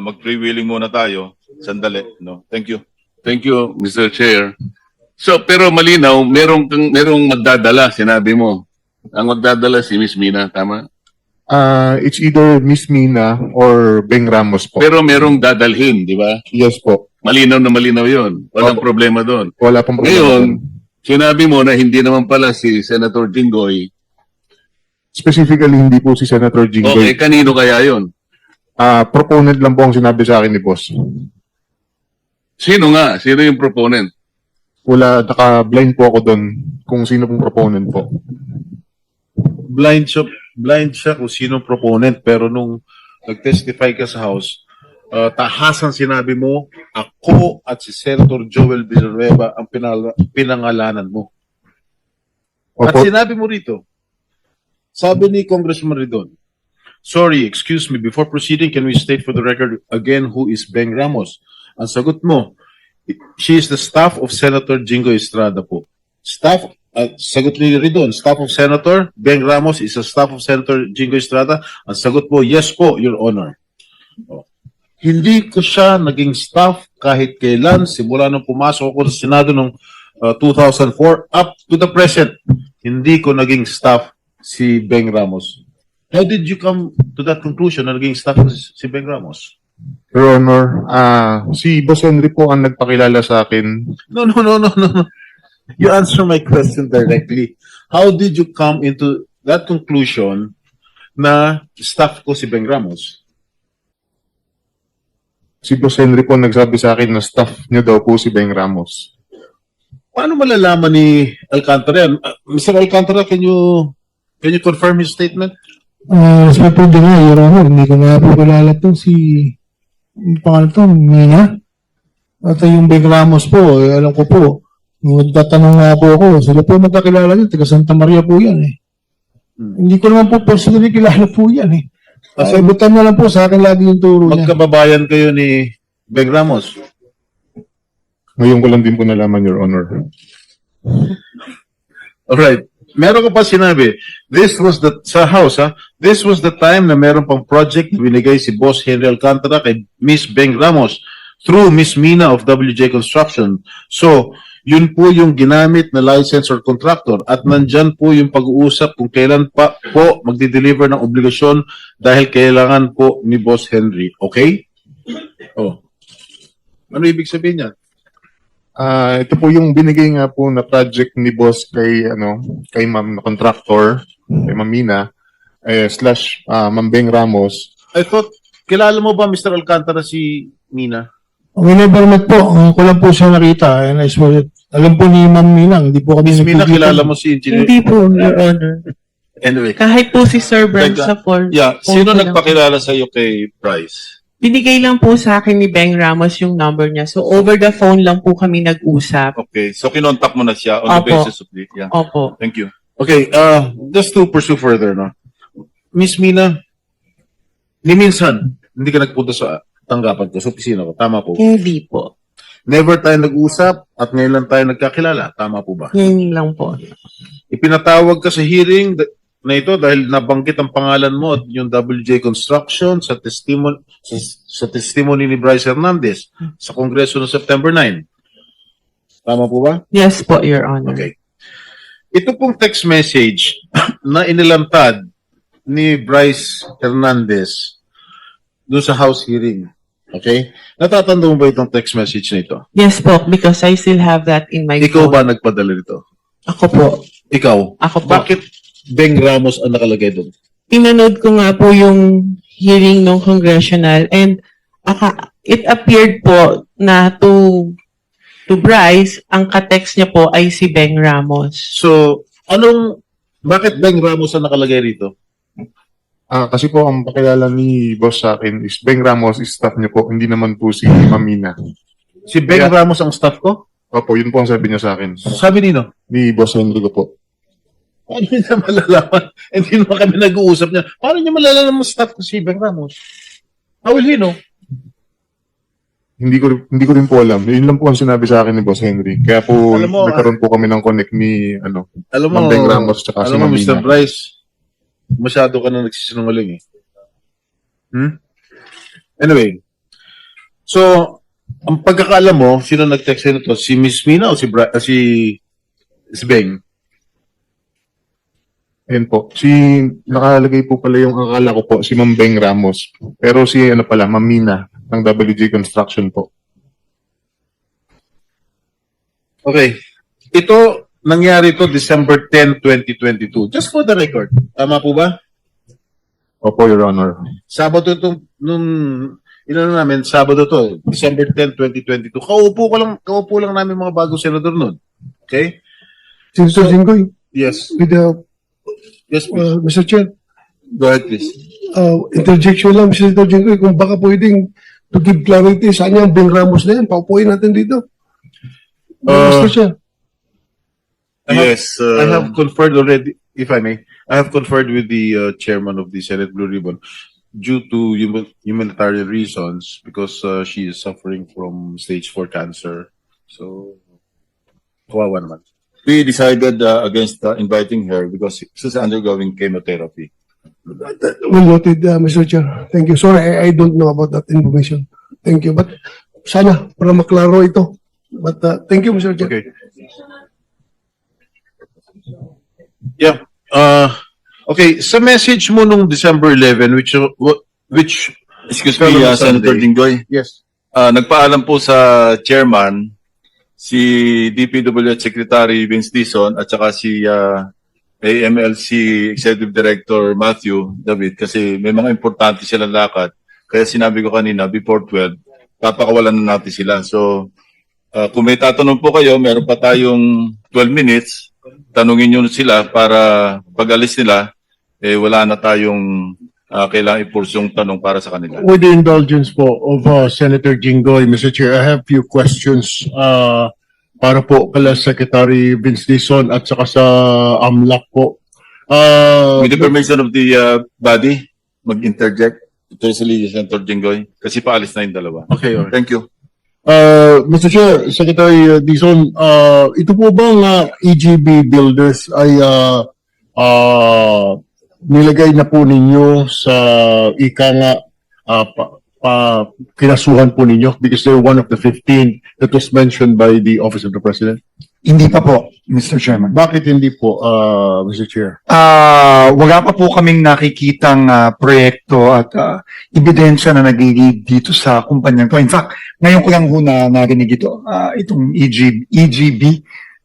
ah, mag-freewheeling muna tayo. Sandali, no? Thank you. Thank you, Mr. Chair. So, pero malinaw, merong, merong magdadala, sinabi mo. Ang magdadala si Miss Mina, tama? Ah, it's either Miss Mina or Beng Ramos po. Pero merong dadalhin, di ba? yes po. Malinaw na malinaw yon. Walang Opo. problema doon. Wala pong problema. Ngayon, doon. sinabi mo na hindi naman pala si Senator Jinggoy. specifically hindi po si Senator Okay, Jinggoy. kanino kaya yon? Ah, proponent lang po ang sinabi sa akin ni boss. Sino nga? Sino yung proponent? Wala, naka-blind po ako doon kung sino pong proponent po. Blind siya, blind siya kung sino proponent, pero nung nag-testify ka sa House, ah, tahasan sinabi mo, ako at si Senator Joel Villanueva ang pinala- pinangalanan mo. At Opo, sinabi mo rito, sabi ni Congressman Ridon, Sorry, excuse me, before proceeding, can we state for the record again who is Beng Ramos? Ang sagot mo, she is the staff of Senator Jingo Estrada po. Staff, at sagot ni Ridon, staff of Senator Beng Ramos is a staff of Senator Jingo Estrada. Ang sagot mo, yes po, Your Honor. Oh. Hindi ko siya naging staff kahit kailan, simula nung pumasok ako sa Senado noong uh, 2004 up to the present. Hindi ko naging staff si Beng Ramos. How did you come to that conclusion na naging staff ko si si Beng Ramos? Your Honor, ah, si Boss Henry po ang nagpakilala sa akin. No, no, no, no, no. no. You answer my question directly. How did you come into that conclusion na staff ko si Beng Ramos? Si Boss Henry po ang nagsabi sa akin na staff niya daw po si Beng Ramos. Paano malalaman ni Alcantara yan? Uh, Mr. Alcantara, can you can you confirm his statement? Ah, sa po din nga, Your Honor, hindi ko nga po kilala to si yung pangalan to, Mina. At yung Big Ramos po, eh, alam ko po, nung nagtatanong nga po ako, sila po magkakilala din, taga Santa Maria po yan eh. Hmm. Hindi ko naman po personally kilala po yan eh. Kasi Kasi butan na lang po sa akin lagi yung turo niya. magkababayan kayo ni Beng Ramos. Ngayon ko lang din po nalaman, Your Honor. Alright. Meron ka pa sinabi, this was the, sa house ha, this was the time na meron pang project binigay si Boss Henry Alcantara kay Miss Beng Ramos through Miss Mina of WJ Construction. So, yun po yung ginamit na license or contractor at nandyan po yung pag-uusap kung kailan pa po magdi-deliver ng obligasyon dahil kailangan po ni Boss Henry. Okay? Oh. Ano ibig sabihin yan? Ah, ito po yung binigay nga po na project ni boss kay ano, kay Ma'am na contractor, kay Ma'am Mina, eh, slash ah, Ma'am Beng Ramos. I thought, kilala mo ba Mr. Alcantara si Mina? Ang never po, ang ko lang po siya nakita, and I swear, it. alam po ni Ma'am Minang, hindi po kami Miss Mina, nagkikita. kilala mo si Engineer? Hindi po, Your Honor. Anyway, Kahit po si Sir Brent Teka. sa Ford. yeah, sino nagpakilala sa iyo kay Bryce? Binigay lang po sa akin ni Beng Ramos yung number niya. So, over the phone lang po kami nag-usap. Okay, so kinontak mo na siya on the Opo. basis of the, yeah. Opo. Thank you. Okay, uh, just to pursue further, no? Miss Mina, ni minsan, hindi ka nagpunta sa tanggapan ko, sa opisina ko. Tama po. Hindi po. Never tayo nag-usap at ngayon lang tayo nagkakilala. Tama po ba? Yun lang po. Ipinatawag ka sa hearing d- na ito dahil nabanggit ang pangalan mo at yung WJ Construction sa testimony sa, sa testimony ni Bryce Hernandez sa Kongreso noong September 9. Tama po ba? Yes po, Your Honor. Okay. Ito pong text message na inilantad ni Bryce Hernandez doon sa House hearing. Okay? Natatanda mo ba itong text message na ito? Yes po, because I still have that in my Ikaw phone. ba nagpadala nito? Ako po. Ikaw? Ako po. Bakit Beng Ramos ang nakalagay doon? Pinanood ko nga po yung hearing ng congressional and aka, it appeared po na to to Bryce, ang katext niya po ay si Beng Ramos. So, anong, bakit Beng Ramos ang nakalagay rito? Ah, kasi po ang pakilala ni boss sa akin is Beng Ramos is staff niya po, hindi naman po si Ma'am Mina. Si Beng Yeah. Ramos ang staff ko? Opo, yun po ang sabi niya sa akin. Sabi nino, Ni Boss Henry ko po. Paano niya malalaman? Hindi naman kami nag-uusap niya. Paano niya malalaman mo staff ko si Beng Ramos? How will he know? Hindi ko hindi ko rin po alam. Yun lang po ang sinabi sa akin ni Boss Henry. Kaya po Alam mo, nagkaroon po kami ng connect ni ano, Alam mo, Beng Ramos tsaka si alam mo, Mr. Mina. Bryce, masyado ka na nagsisinungaling eh. Hmm? Anyway, So, ang pagkakaalam mo, sino nag-text sa'yo nito? Si Miss Mina o si, Bra- ah, si, si Beng? Ayun po. Si, nakalagay po pala yung akala ko po, si Ma'am Beng Ramos. Pero si, ano pala, Ma'am Mina, ng WG Construction po. Okay. Ito, nangyari to December 10, 2022. Just for the record. Tama po ba? Opo, Your Honor. Sabado itong, nung, inano namin, Sabado to, December 10, 2022. Kaupo ko lang, kaupo lang namin mga bagong senador nun. Okay? Senator Jinggoy, Yes. with the, Yes, please. uh, Mr. Chair, Go ahead, please. uh, interjection lang, Senator Jinggoy, kung baka pwedeng to give clarity, saan yung Bing Ramos na yan? Paupuin natin dito. Uh, Mr. Chair. I have- Yes. uh, I have conferred already, if I may, I have conferred with the uh, chairman of the Senate Blue Ribbon due to human, humanitarian reasons because uh, she is suffering from stage 4 cancer. So, kawawa naman. We decided uh, against uh, inviting her because she's undergoing chemotherapy. Well noted, uh, Mr. Chair. Thank you. Sorry, I, I don't know about that information. Thank you. But sana, para maklaro ito. But uh, thank you, Mr. Chair. Okay. Yeah. Uh, okay, sa message mo nung December 11, which, uh, which, Excuse me, uh, Sunday. Senator Jinggoy. yes, Uh, nagpaalam po sa chairman si DPWH Secretary Vince Dizon at saka si uh, AMLC Executive Director Matthew David kasi may mga importante silang lakad. Kaya sinabi ko kanina, before 12, papakawalan na natin sila. So, uh, kung may tatanong po kayo, meron pa tayong 12 minutes. Tanungin nyo sila para pag alis nila, eh, wala na tayong uh, kailangan i-purse yung tanong para sa kanila. With the indulgence po of uh, Senator Jinggoy, Mr. Chair, I have few questions uh, para po kala Secretary Vince Dizon at saka sa AMLAC po. Uh, With the permission of the uh, body, mag-interject. Especially Senator Jinggoy. Kasi paalis na yung dalawa. okay, alright. Thank you. uh, Mr. Chair, Secretary uh, Dizon, uh, ito po bang uh, EGB builders ay uh, uh, nilagay na po ninyo sa ika nga uh, pa, pa, kinasuhan po ninyo because they're one of the 15 that was mentioned by the Office of the President? Hindi pa po, Mr. Chairman. Bakit hindi po, uh, Mr. Chair? Ah, wala pa po kaming nakikitang ah, proyekto at ah, ebidensya na nagigid dito sa kumpanyang to. In fact, ngayon ko lang ho na narinig ito, ah, itong EG, EGB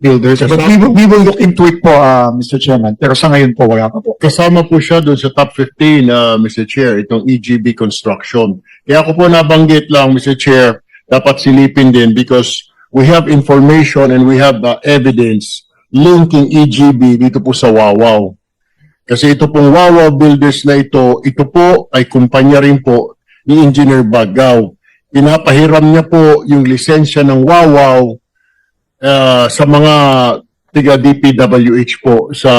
builders. But we will, we will look into it po, ah, Mr. Chairman. Pero sa ngayon po, wala pa po. kasama po siya doon sa top 15, uh, Mr. Chair, itong EGB Construction. Kaya ako po nabanggit lang, Mr. Chair, dapat silipin din because we have information and we have the evidence linking EGB dito po sa Wawaw. Kasi ito pong Wawaw Builders na ito, ito po ay kumpanya rin po ni Engineer Bagaw. Pinapahiram niya po yung lisensya ng Wawaw uh, sa mga tiga DPWH po sa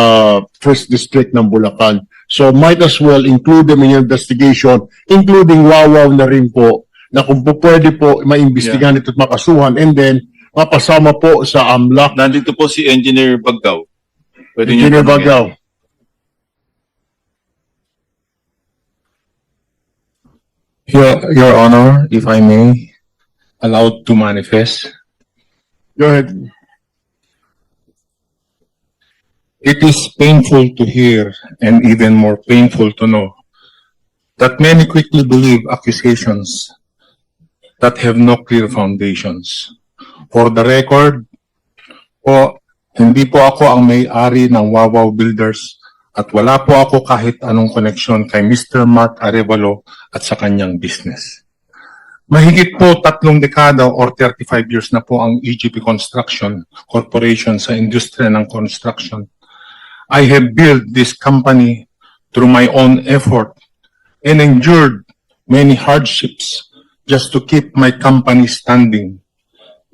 First District ng Bulacan. So might as well include them in your investigation, including Wawaw na rin po, na kung po pwede po maimbestigahan ito at makasuhan and then mapasama po sa AMLAC, Nandito po si Engineer Baggaw. Pwede Engineer. Bagaw. Your, Your Honor, if I may, allowed to manifest. Go ahead. It is painful to hear and even more painful to know that many quickly believe accusations that have no clear foundations. For the record, po, hindi po ako ang may-ari ng Wawaw Builders at wala po ako kahit anong koneksyon kay Mr. Mark Arevalo at sa kanyang business. Mahigit po tatlong dekada or 35 years na po ang EGP Construction Corporation sa industriya ng construction. I have built this company through my own effort and endured many hardships just to keep my company standing.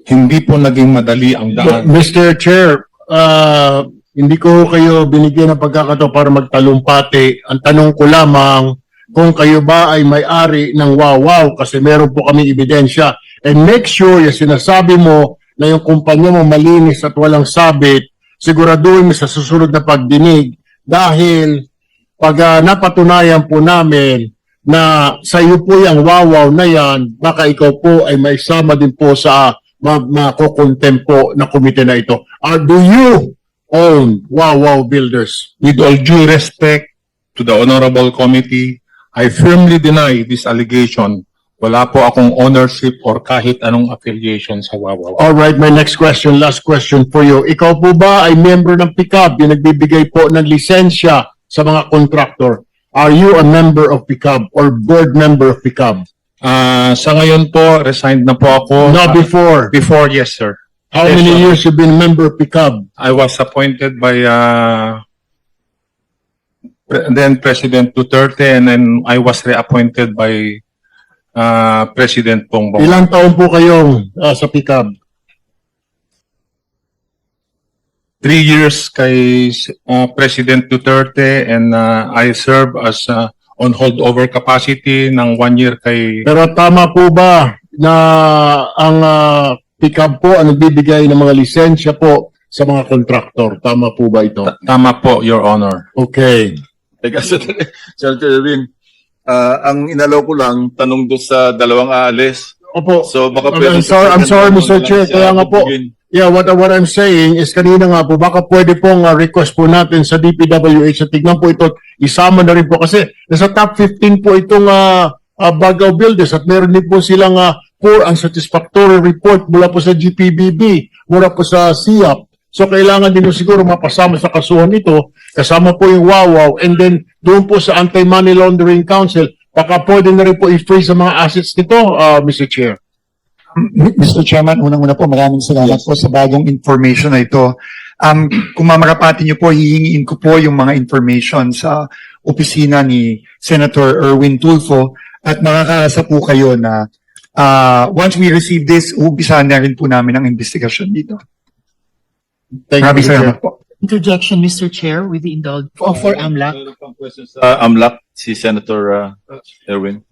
Hindi po naging madali ang daan. Mr. Chair, uh, hindi ko kayo binigyan ng pagkakataon para magtalumpati. Ang tanong ko lamang kung kayo ba ay may-ari ng Wawaw kasi meron po kami ebidensya. And make sure yung sinasabi mo na yung kumpanya mo malinis at walang sabit, siguraduhin mo sa susunod na pagdinig dahil pag ah, napatunayan po namin na sa iyo po yung wawaw na yan, baka ikaw po ay may sama din po sa ma makukontem po na komite na ito. Uh, do you own wawaw builders? With all due respect to the honorable committee, I firmly deny this allegation. Wala po akong ownership or kahit anong affiliation sa Wawaw. All right, my next question, last question for you. Ikaw po ba ay member ng PICAB, yung nagbibigay po ng lisensya sa mga contractor? Are you a member of PICAB or board member of PICAB? Ah, sa ngayon po, resigned na po ako. Not before. Before, yes, sir. How Yes, many sir. years you been member of PICAB? I was appointed by uh, then President Duterte and then I was reappointed by uh, President Bongbong. Ilang taon po kayong ah, sa PICAB? Three years kay uh, President Duterte and uh, I serve as uh, on holdover capacity ng one year kay Pero tama po ba na ang uh, PICAB po ang nagbibigay ng mga lisensya po sa mga kontraktor? Tama po ba ito? Tama po, Your Honor. Okay. Teka, sandali. Senator Erwin, ah, ang inalaw ko lang, tanong doon sa dalawang aalis. Opo. So baka I'm pwede... sorry- I'm sorry, Mr. Chair, kaya nga po. Yeah, what what I'm saying is kanina nga po, baka pwede pong uh, request po natin sa DPWH na tignan po ito, isama na rin po kasi nasa top 15 po itong uh, uh, Bagaw Builders at meron din po silang uh, poor unsatisfactory report mula po sa GPBB, mula po sa SIAP. So kailangan din siguro mapasama sa kasuhan ito, kasama po yung WAWAW, and then doon po sa Anti-Money Laundering Council, baka pwede na rin po i-freeze ang mga assets nito, uh, Mr. Chair. Mr. Chairman, unang-una po, maraming salamat po sa bagong information na ito. Um, kung mamarapati niyo po, hihingiin ko po yung mga information sa opisina ni Senator Erwin Tulfo at makakaasa po kayo na uh, once we receive this, uumpisahan na rin po namin ang investigasyon dito. Thank you, Maraming Mr. Chair. po. Interjection, Mr. Chair, with the indulgence, oh, for AMLAC. Uh, AMLAC, si Senator uh, Erwin.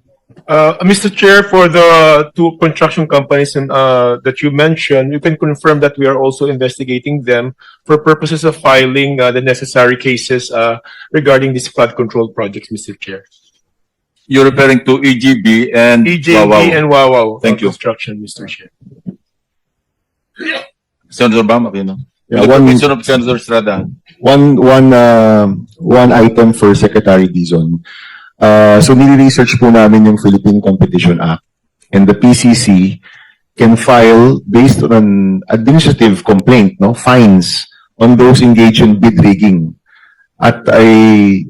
Uh, Mr. Chair, for the two construction companies and, uh, that you mentioned, you can confirm that we are also investigating them for purposes of filing, uh, the necessary cases, uh, regarding these flood control projects, Mr. Chair. You're referring to EGB and EJB Wawaw. E and Wawaw. Thank you. Construction, Mr. Chair. Senator Bam, okay, no? Yeah, one- permission of Senator Estrada. One, one, uh, one item for Secretary Dizon. Uh, so nire-research po namin yung Philippine Competition Act and the PCC can file based on an administrative complaint, no, fines on those engaged in bid rigging at a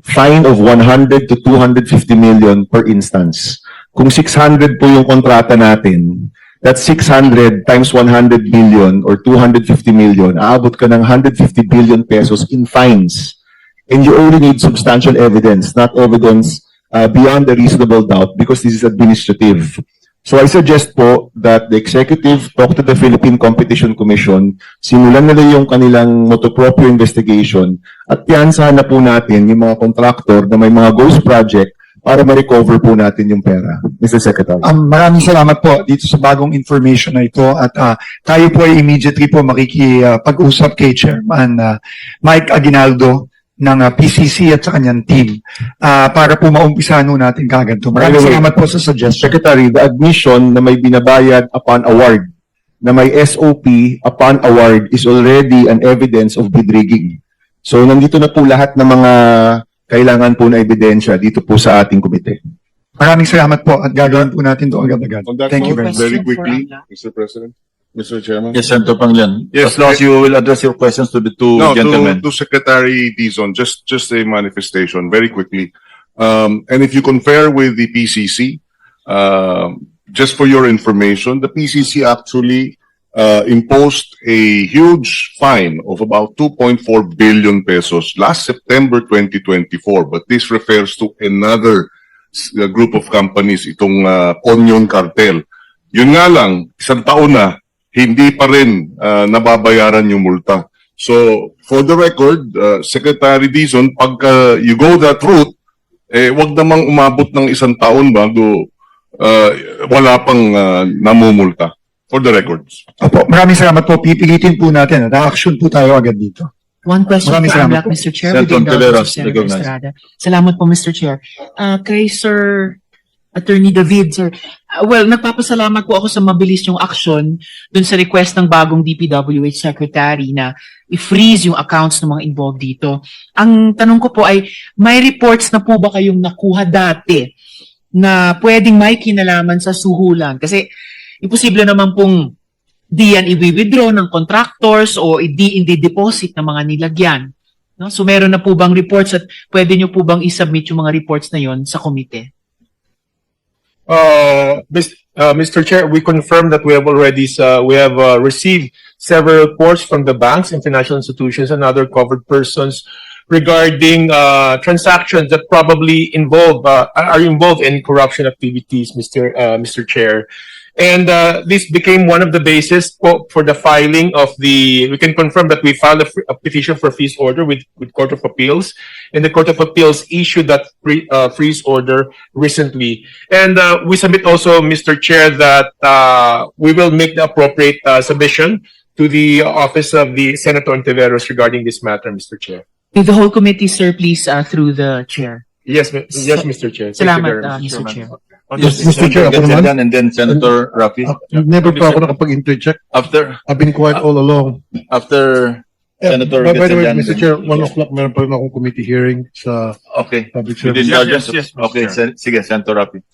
fine of 100 to 250 million per instance. Kung 600 po yung kontrata natin, that's 600 times 100 billion or 250 million, aabot ka ng 150 billion pesos in fines. And you only need substantial evidence, not evidence uh, beyond a reasonable doubt because this is administrative. So I suggest po that the executive talk to the Philippine Competition Commission, simulan nila yung kanilang motoproprio investigation at piansahan na po natin yung mga contractor na may mga ghost project para ma-recover po natin yung pera. Mr. Secretary. Um, maraming salamat po dito sa bagong information na ito at ah, tayo po ay immediately po makikipag-usap kay Chairman ah, Mike Aguinaldo ng ah, PCC at sa kanyang team ah, para po maumpisahan ho natin kagad to. Maraming By the way, salamat po sa suggestion. Secretary, the admission na may binabayad upon award, na may SOP upon award is already an evidence of bid rigging. So nandito na po lahat ng mga kailangan po na ebidensya dito po sa ating komite. Maraming salamat po at gagawin po natin to agad-agad. On that Thank you very much. very quickly. Mr. President, Mr. Chairman. Yes, Senator Pangilian. Yes, As long as you will address your questions to the two No, to, gentlemen. to Secretary Dizon, just, just a manifestation, very quickly. Um, and if you compare with the PCC, um, just for your information, the PCC actually, uh, imposed a huge fine of about 2.4 billion pesos last September 2024. But this refers to another uh, group of companies, itong, uh, Onion Cartel. Yun nga lang, isang taon na, hindi pa rin uh, nababayaran yung multa. So, for the record, uh, Secretary Dizon, pagka you go that route, eh, wag namang umabot ng isang taon bago uh, wala pang uh, namumulta. For the records. Opo, maraming salamat po. Pipilitin po natin at action po tayo agad dito. One question Maraming AMLAC, po. Mr. Chair, the Senator of Senator recognized. Estrada. Salamat po, Mr. Chair. Uh, kay Sir Attorney David, sir. Uh, well, nagpapasalamat po ako sa mabilis yung action dun sa request ng bagong DPWH Secretary na i-freeze yung accounts ng mga involved dito. Ang tanong ko po ay, may reports na po ba kayong nakuha dati na pwedeng may kinalaman sa suhulan? Kasi imposible naman pong di yan i-withdraw ng contractors o di in deposit ng mga nilagyan. No? So meron na po bang reports at pwede nyo po bang isubmit yung mga reports na yon sa komite? Uh, uh, Mr. Chair, we confirm that we have already, uh, we have uh, received several reports from the banks and financial institutions and other covered persons regarding uh, transactions that probably involve, uh, are involved in corruption activities, Mr. uh, Mr. Chair. And uh, this became one of the basis for, for the filing of the, we can confirm that we filed a, a petition for freeze order with, with Court of Appeals. And the Court of Appeals issued that free, uh, freeze order recently. And uh, we submit also, Mr. Chair, that uh, we will make the appropriate uh, submission to the office of the Senator Ontiveros regarding this matter, Mr. Chair. With the whole committee, sir, please, uh, through the chair. Yes, yes, Mr. Chair. Thank you Salamat, Mr. Chair. Yes, Mr. Chair, ako naman. and then Senator Rafi. Ah, Never pa ako nakapag-interject. After, I've been quiet all along. after, Yeah, Senator by, by the way. Mr. Chair, one o'clock meron pa rin akong committee hearing sa okay. public service. indulgence, yes, Mr. okay, sige, Senator Rafi.